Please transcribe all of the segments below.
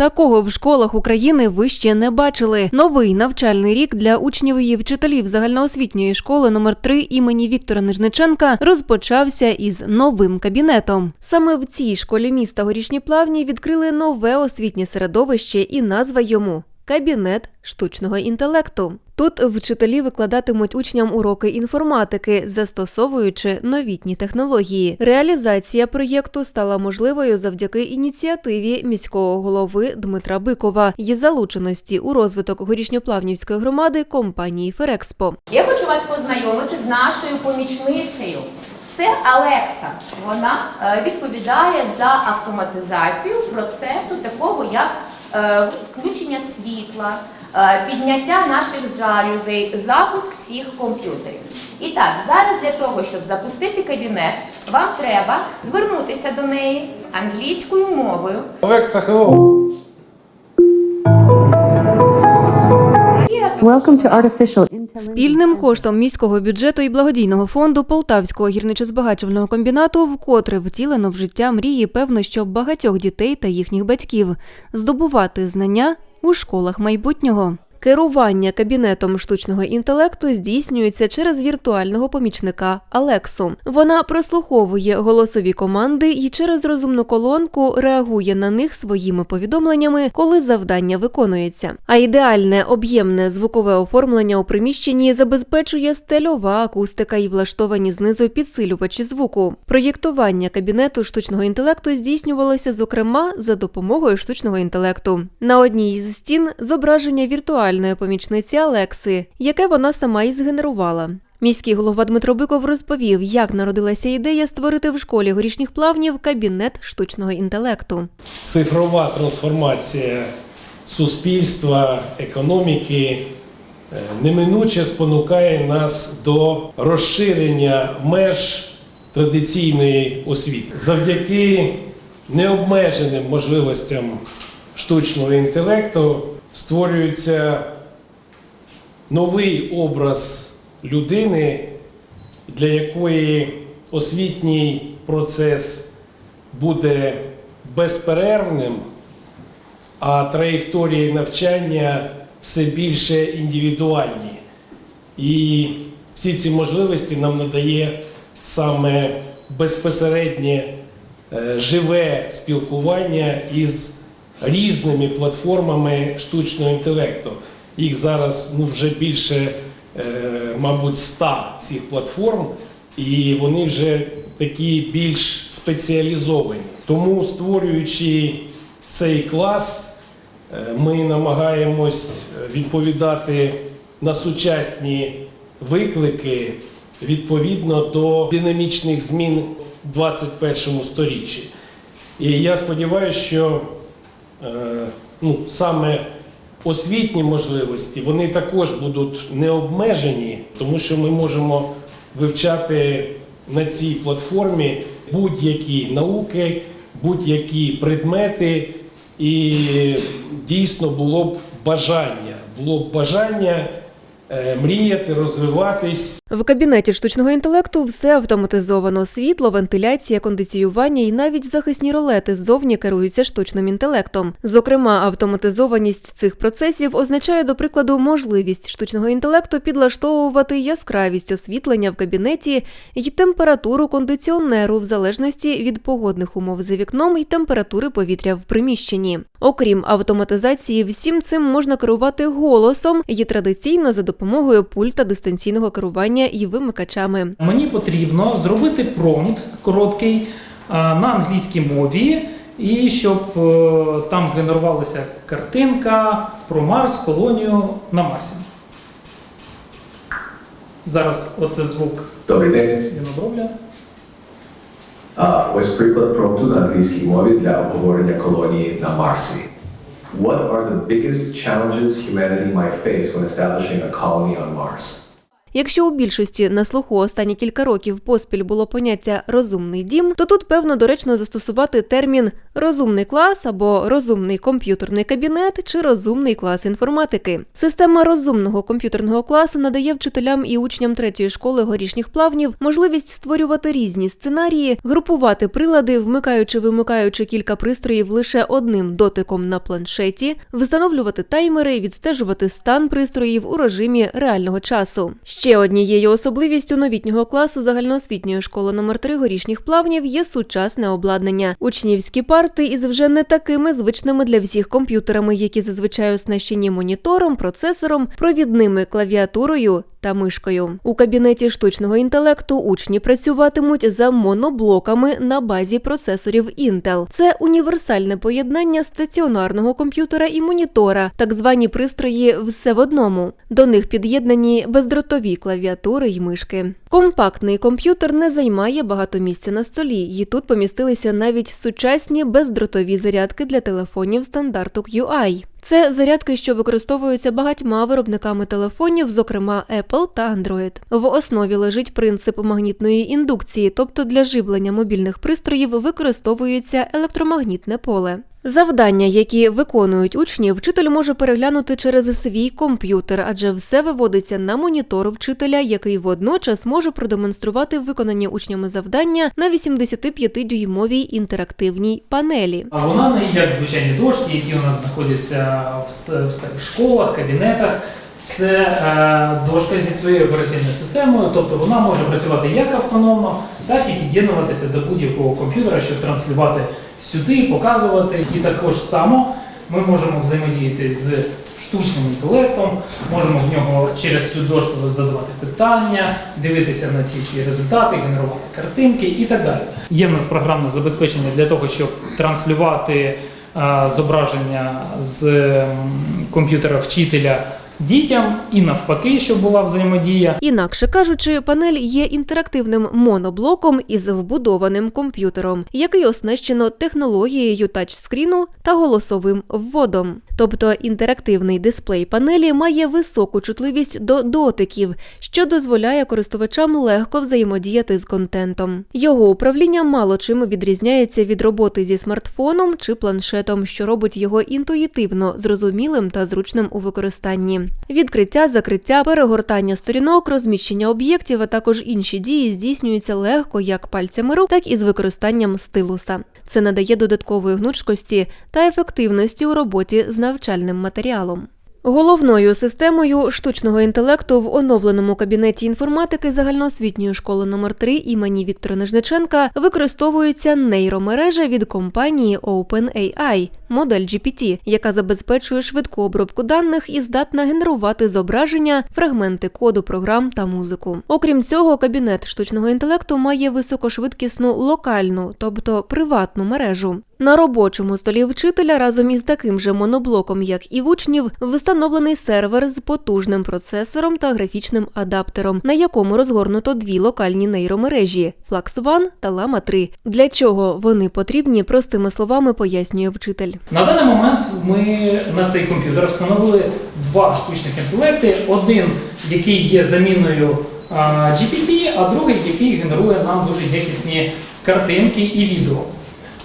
Такого в школах України ви ще не бачили. Новий навчальний рік для учнів і вчителів загальноосвітньої школи номер 3 імені Віктора Нижниченка розпочався із новим кабінетом. Саме в цій школі міста Горішні Плавні відкрили нове освітнє середовище і назва йому Кабінет штучного інтелекту. Тут вчителі викладатимуть учням уроки інформатики, застосовуючи новітні технології. Реалізація проєкту стала можливою завдяки ініціативі міського голови Дмитра Бикова і залученості у розвиток горішньоплавнівської громади компанії Ферекспо. Я хочу вас познайомити з нашою помічницею. Це Алекса. Вона е, відповідає за автоматизацію процесу такого, як е, включення світла, підняття наших жалюзей, запуск всіх комп'ютерів. І так, зараз для того, щоб запустити кабінет, вам треба звернутися до неї англійською мовою. Alexa, hello. Welcome to Artificial Intelligence. Спільним коштом міського бюджету і благодійного фонду Полтавського гірничо-збагачувального комбінату вкотре втілено в життя мрії, певно, що багатьох дітей та їхніх батьків здобувати знання у школах майбутнього. Керування кабінетом штучного інтелекту здійснюється через віртуального помічника Алексу. Вона прослуховує голосові команди і через розумну колонку реагує на них своїми повідомленнями, коли завдання виконується. А ідеальне об'ємне звукове оформлення у приміщенні забезпечує стельова акустика і влаштовані знизу підсилювачі звуку. Проєктування кабінету штучного інтелекту здійснювалося зокрема за допомогою штучного інтелекту. На одній із стін зображення віртуальної помічниці Алекси, яке вона сама і згенерувала. Міський голова Дмитро Биков розповів, як народилася ідея створити в школі горішніх плавнів кабінет штучного інтелекту. Цифрова трансформація суспільства, економіки е, неминуче спонукає нас до розширення меж традиційної освіти. Завдяки необмеженим можливостям штучного інтелекту створюється новий образ людини, для якої освітній процес буде безперервним, а траєкторії навчання все більше індивідуальні. І всі ці можливості нам надає саме безпосереднє е, живе спілкування із різними платформами штучного інтелекту. Їх зараз ну, вже більше, е, мабуть, 100 цих платформ, і вони вже такі більш спеціалізовані. Тому, створюючи цей клас, е, ми намагаємось відповідати на сучасні виклики відповідно до динамічних змін в 21 сторіччі. І я сподіваюся, що ну, саме освітні можливості вони також будуть не обмежені, тому що ми можемо вивчати на цій платформі будь-які науки, будь-які предмети, і дійсно було б бажання, було б бажання е, мріяти, розвиватись. В кабінеті штучного інтелекту все автоматизовано: світло, вентиляція, кондиціювання і навіть захисні ролети ззовні керуються штучним інтелектом. Зокрема, автоматизованість цих процесів означає, до прикладу, можливість штучного інтелекту підлаштовувати яскравість освітлення в кабінеті і температуру кондиціонеру в залежності від погодних умов за вікном і температури повітря в приміщенні. Окрім автоматизації, всім цим можна керувати голосом і традиційно за допомогою пульта дистанційного керування і вимикачами. Мені потрібно зробити промпт короткий на англійській мові, і щоб е, там генерувалася картинка про Марс, колонію на Марсі. Зараз оце звук Добрий день. він обробляє. А, ось приклад промпту на англійській мові для обговорення колонії на Марсі. What are the biggest challenges humanity might face when establishing a colony on Mars? Якщо у більшості на слуху останні кілька років поспіль було поняття розумний дім, то тут певно доречно застосувати термін розумний клас або розумний комп'ютерний кабінет чи розумний клас інформатики. Система розумного комп'ютерного класу надає вчителям і учням третьої школи горішніх плавнів можливість створювати різні сценарії, групувати прилади, вмикаючи вимикаючи кілька пристроїв лише одним дотиком на планшеті, встановлювати таймери, відстежувати стан пристроїв у режимі реального часу. Ще однією особливістю новітнього класу загальноосвітньої школи номер 3 горішніх плавнів є сучасне обладнання. Учнівські парти із вже не такими звичними для всіх комп'ютерами, які зазвичай оснащені монітором, процесором, провідними клавіатурою та мишкою. У кабінеті штучного інтелекту учні працюватимуть за моноблоками на базі процесорів Intel. Це універсальне поєднання стаціонарного комп'ютера і монітора, так звані пристрої все в одному. До них під'єднані бездротові клавіатури й мишки. Компактний комп'ютер не займає багато місця на столі, і тут помістилися навіть сучасні бездротові зарядки для телефонів стандарту QI. Це зарядки, що використовуються багатьма виробниками телефонів, зокрема Apple та Android. В основі лежить принцип магнітної індукції, тобто для живлення мобільних пристроїв використовується електромагнітне поле. Завдання, які виконують учні, вчитель може переглянути через свій комп'ютер, адже все виводиться на монітор вчителя, який водночас може продемонструвати виконані учнями завдання на 85-дюймовій інтерактивній панелі. А вона не як звичайні дошки, які у нас знаходяться в, старих школах, кабінетах. Це е, дошка зі своєю операційною системою, тобто вона може працювати як автономно, так і під'єднуватися до будь-якого комп'ютера, щоб транслювати сюди, показувати. І також само ми можемо взаємодіяти з штучним інтелектом, можемо в нього через цю дошку задавати питання, дивитися на ці всі результати, генерувати картинки і так далі. Є в нас програмне забезпечення для того, щоб транслювати е, зображення з комп'ютера вчителя дітям і навпаки, щоб була взаємодія. Інакше кажучи, панель є інтерактивним моноблоком із вбудованим комп'ютером, який оснащено технологією тачскріну та голосовим вводом. Тобто інтерактивний дисплей панелі має високу чутливість до дотиків, що дозволяє користувачам легко взаємодіяти з контентом. Його управління мало чим відрізняється від роботи зі смартфоном чи планшетом, що робить його інтуїтивно зрозумілим та зручним у використанні. Відкриття, закриття, перегортання сторінок, розміщення об'єктів, а також інші дії здійснюються легко як пальцями рук, так і з використанням стилуса. Це надає додаткової гнучкості та ефективності у роботі з навчальним матеріалом. Головною системою штучного інтелекту в оновленому кабінеті інформатики загальноосвітньої школи номер 3 імені Віктора Нежниченка використовується нейромережа від компанії OpenAI, модель GPT, яка забезпечує швидку обробку даних і здатна генерувати зображення, фрагменти коду програм та музику. Окрім цього, кабінет штучного інтелекту має високошвидкісну локальну, тобто приватну мережу. На робочому столі вчителя разом із таким же моноблоком, як і в учнів, встановлений сервер з потужним процесором та графічним адаптером, на якому розгорнуто дві локальні нейромережі Flux One та Lama 3. Для чого вони потрібні, простими словами пояснює вчитель. На даний момент ми на цей комп'ютер встановили два штучних інтелекти: один, який є заміною GPT, а другий, який генерує нам дуже якісні картинки і відео.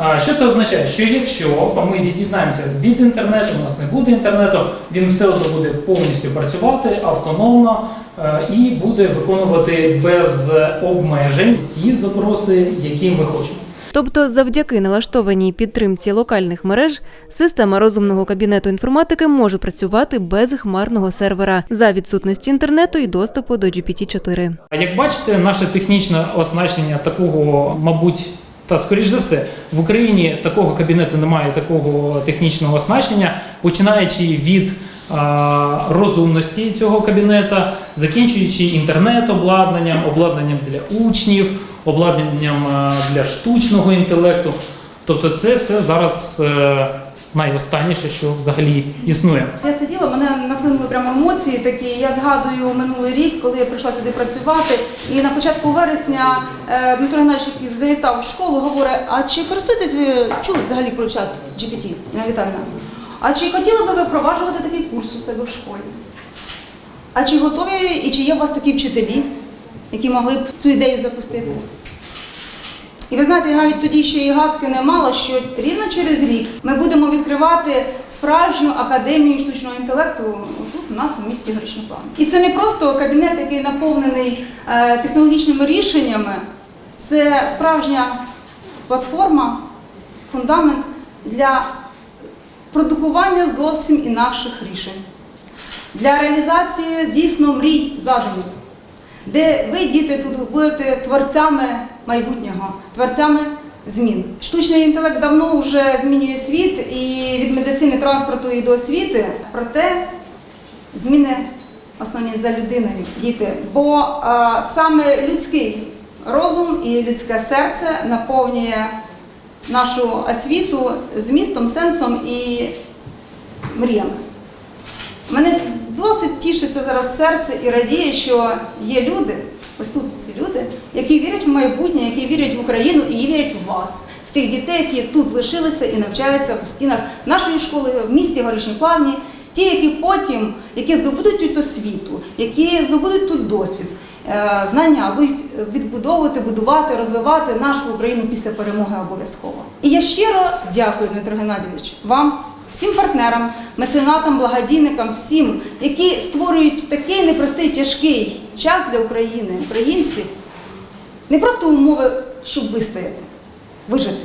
А, Що це означає? Що якщо ми від'єднаємося від інтернету, у нас не буде інтернету, він все одно буде повністю працювати автономно е, і буде виконувати без обмежень ті запроси, які ми хочемо. Тобто, завдяки налаштованій підтримці локальних мереж, система розумного кабінету інформатики може працювати без хмарного сервера за відсутності інтернету і доступу до GPT-4. А Як бачите, наше технічне оснащення такого, мабуть, та скоріш за все, в Україні такого кабінету немає такого технічного оснащення, починаючи від а, розумності цього кабінета, закінчуючи інтернет-обладнанням, обладнанням для учнів, обладнанням для штучного інтелекту. Тобто, це все зараз е, найостанніше, що взагалі існує. Я сиділа, мене нахлинули прямо емоції такі. Я згадую минулий рік, коли я прийшла сюди працювати. І на початку вересня е, Дмитро Геннадійович, завітав в школу, говорить: а чи користуєтесь ви чули взагалі про чат GPT? Інна Віталіївна? А чи хотіли би ви впроваджувати такий курс у себе в школі? А чи готові і чи є у вас такі вчителі, які могли б цю ідею запустити? І ви знаєте, я навіть тоді ще і гадки не мала, що рівно через рік ми будемо відкривати справжню академію штучного інтелекту тут у нас у місті Гречноплан. І це не просто кабінет, який наповнений е, технологічними рішеннями, це справжня платформа, фундамент для продукування зовсім інакших рішень, для реалізації дійсно мрій задумів де ви, діти, тут будете творцями майбутнього, творцями змін. Штучний інтелект давно вже змінює світ і від медицини, транспорту і до освіти. Проте зміни основні за людиною, діти. Бо а, саме людський розум і людське серце наповнює нашу освіту змістом, сенсом і мріями. Мене досить тішиться зараз серце і радіє, що є люди, ось тут люди, які вірять в майбутнє, які вірять в Україну і вірять в вас, в тих дітей, які тут лишилися і навчаються у стінах нашої школи в місті Горішні Плавні, ті, які потім, які здобудуть тут освіту, які здобудуть тут досвід, е, знання, будуть відбудовувати, будувати, розвивати нашу Україну після перемоги обов'язково. І я щиро дякую, Дмитро Геннадійович, вам всім партнерам, меценатам, благодійникам, всім, які створюють такий непростий тяжкий час для України, українців, не просто умови, щоб вистояти, вижити,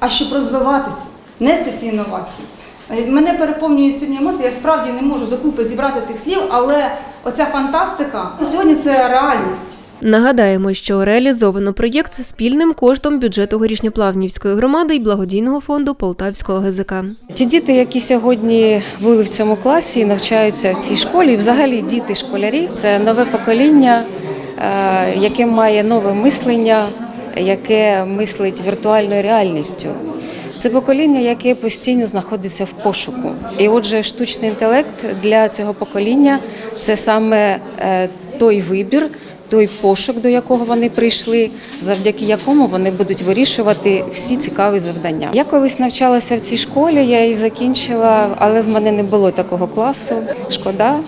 а щоб розвиватися, нести ці інновації. Е, Мене переповнюють сьогодні емоції, я справді не можу докупи зібрати тих слів, але оця фантастика сьогодні це реальність. Нагадаємо, що реалізовано проєкт спільним коштом бюджету Горішньоплавнівської громади і благодійного фонду Полтавського ГЗК. Ті діти, які сьогодні були в цьому класі і навчаються в цій школі, взагалі діти школярі це нове покоління, е, яке має нове мислення, яке мислить віртуальною реальністю. Це покоління, яке постійно знаходиться в пошуку. І отже, штучний інтелект для цього покоління це саме е, той вибір, той пошук, до якого вони прийшли, завдяки якому вони будуть вирішувати всі цікаві завдання. Я колись навчалася в цій школі, я її закінчила, але в мене не було такого класу. Шкода.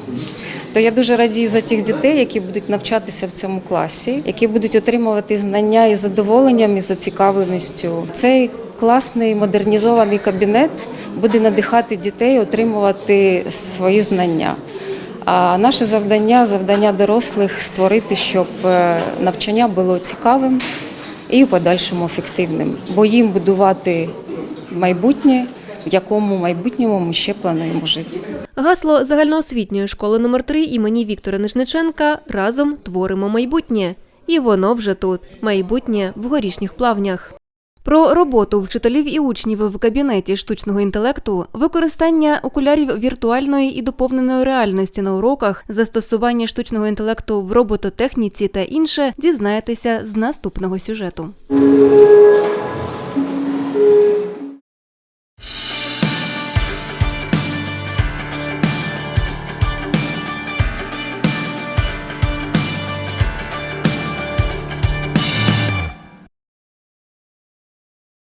То я дуже радію за тих дітей, які будуть навчатися в цьому класі, які будуть отримувати знання із задоволенням і зацікавленістю. Цей класний модернізований кабінет буде надихати дітей отримувати свої знання. А наше завдання, завдання дорослих створити, щоб е, навчання було цікавим і в подальшому ефективним, бо їм будувати майбутнє, в якому майбутньому ми ще плануємо жити. Гасло загальноосвітньої школи номер 3 імені Віктора Нижниченка разом творимо майбутнє. І воно вже тут майбутнє в горішніх плавнях. Про роботу вчителів і учнів в кабінеті штучного інтелекту, використання окулярів віртуальної і доповненої реальності на уроках, застосування штучного інтелекту в робототехніці та інше дізнаєтеся з наступного сюжету.